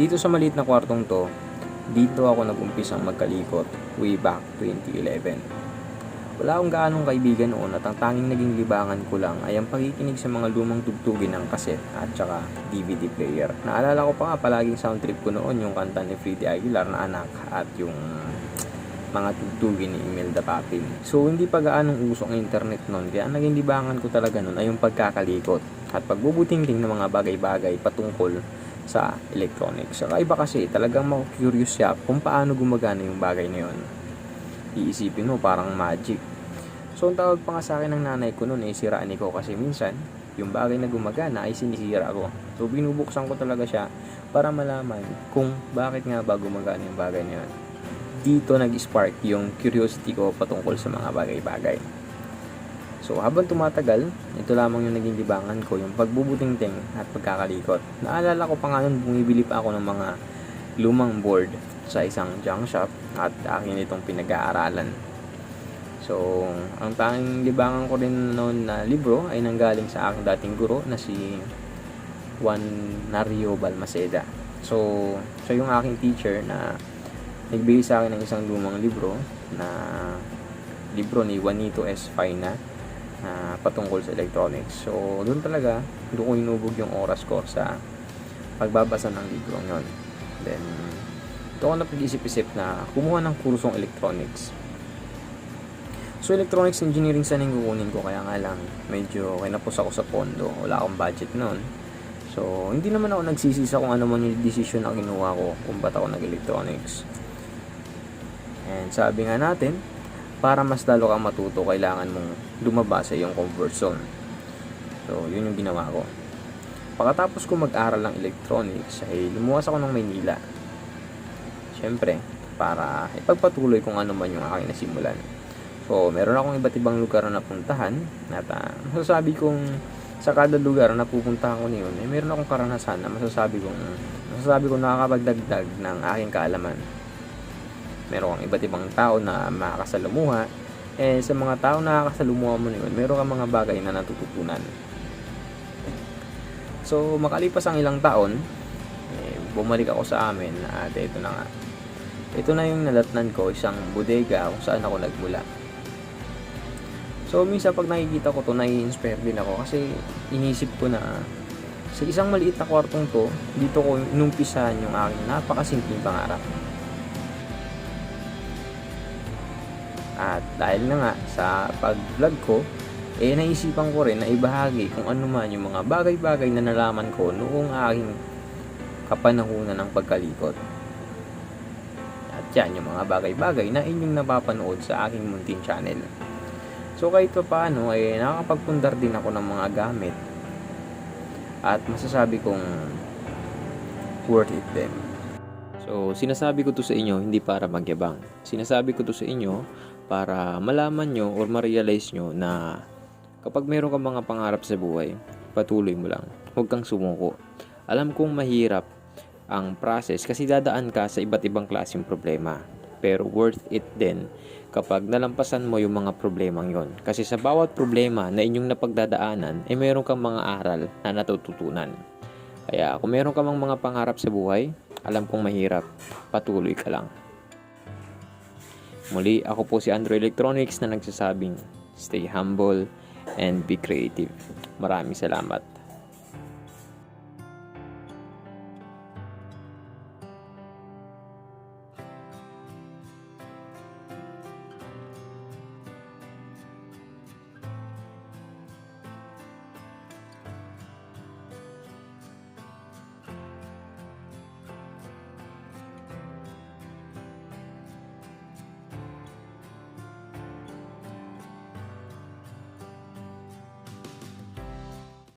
dito sa maliit na kwartong to, dito ako nag-umpisang magkalikot way back 2011. Wala akong gaanong kaibigan noon at ang tanging naging libangan ko lang ay ang pakikinig sa mga lumang tugtugin ng kaset at saka DVD player. Naalala ko pa nga palaging sound ko noon yung kanta ni Freddie Aguilar na anak at yung mga tugtugin ni Imelda Papin. So hindi pa gaanong uso ang internet noon kaya ang naging libangan ko talaga noon ay yung pagkakalikot at pagbubutingting ng mga bagay-bagay patungkol sa electronics. Saka iba kasi talagang maku-curious siya kung paano gumagana yung bagay na yun. Iisipin mo parang magic. So ang tawag pa nga sa akin ng nanay ko noon ay siraan ko kasi minsan yung bagay na gumagana ay sinisira ko. So binubuksan ko talaga siya para malaman kung bakit nga ba gumagana yung bagay na yun. Dito nag-spark yung curiosity ko patungkol sa mga bagay-bagay. So habang tumatagal, ito lamang yung naging libangan ko, yung pagbubutingting at pagkakalikot. Naalala ko pa nga nun, bumibili pa ako ng mga lumang board sa isang junk shop at akin itong pinag-aaralan. So, ang tanging libangan ko rin noon na libro ay nanggaling sa aking dating guro na si Juan Nario Balmaceda. So, siya yung aking teacher na nagbigay sa akin ng isang lumang libro na libro ni Juanito S. Faina na patungkol sa electronics. So, doon talaga, doon ko inubog yung oras ko sa pagbabasa ng libro yon. Then, doon ako napag-isip-isip na kumuha ng kursong electronics. So, electronics engineering sana yung kukunin ko, kaya nga lang, medyo kinapos ako sa pondo. Wala akong budget noon. So, hindi naman ako nagsisisa kung ano man yung decision na kinuha ko kung ba't ako nag-electronics. And sabi nga natin, para mas lalo kang matuto, kailangan mong lumabas sa iyong comfort zone. So, yun yung ginawa ko. Pagkatapos ko mag-aral ng electronics, ay lumuwas ako ng Maynila. Siyempre, para ipagpatuloy kung ano man yung aking nasimulan. So, meron akong iba't ibang lugar na napuntahan at uh, masasabi kong sa kada lugar na pupuntahan ko niyon, eh, meron akong karanasan na masasabi kong masasabi kong nakakapagdagdag ng aking kaalaman. Meron kang iba't ibang tao na makakasalamuha. Eh, sa mga tao na nakakasalamuha mo niyon, meron kang mga bagay na natututunan. So, makalipas ang ilang taon, eh, bumalik ako sa amin at ito na nga. Ito na yung nadatnan ko, isang bodega kung saan ako nagmula. So, minsan pag nakikita ko to, nai-inspire din ako kasi inisip ko na sa isang maliit na kwartong to, dito ko inumpisahan yung aking napakasimpleng pangarap. At dahil na nga sa pag-vlog ko, eh naisipan ko rin na ibahagi kung ano man yung mga bagay-bagay na nalaman ko noong aking kapanahunan ng pagkalikot. At yan yung mga bagay-bagay na inyong napapanood sa aking Muntin channel. So kahit pa paano ay nakakapagpundar din ako ng mga gamit at masasabi kong worth it din. So sinasabi ko to sa inyo hindi para magyabang. Sinasabi ko to sa inyo para malaman nyo or ma-realize nyo na kapag meron kang mga pangarap sa buhay, patuloy mo lang. Huwag kang sumuko. Alam kong mahirap ang process kasi dadaan ka sa iba't ibang klaseng problema. Pero worth it din kapag nalampasan mo yung mga problemang yon. Kasi sa bawat problema na inyong napagdadaanan, ay meron kang mga aral na natututunan. Kaya kung meron ka mang mga pangarap sa buhay, alam kong mahirap, patuloy ka lang. Muli, ako po si Android Electronics na nagsasabing, stay humble and be creative. Maraming salamat.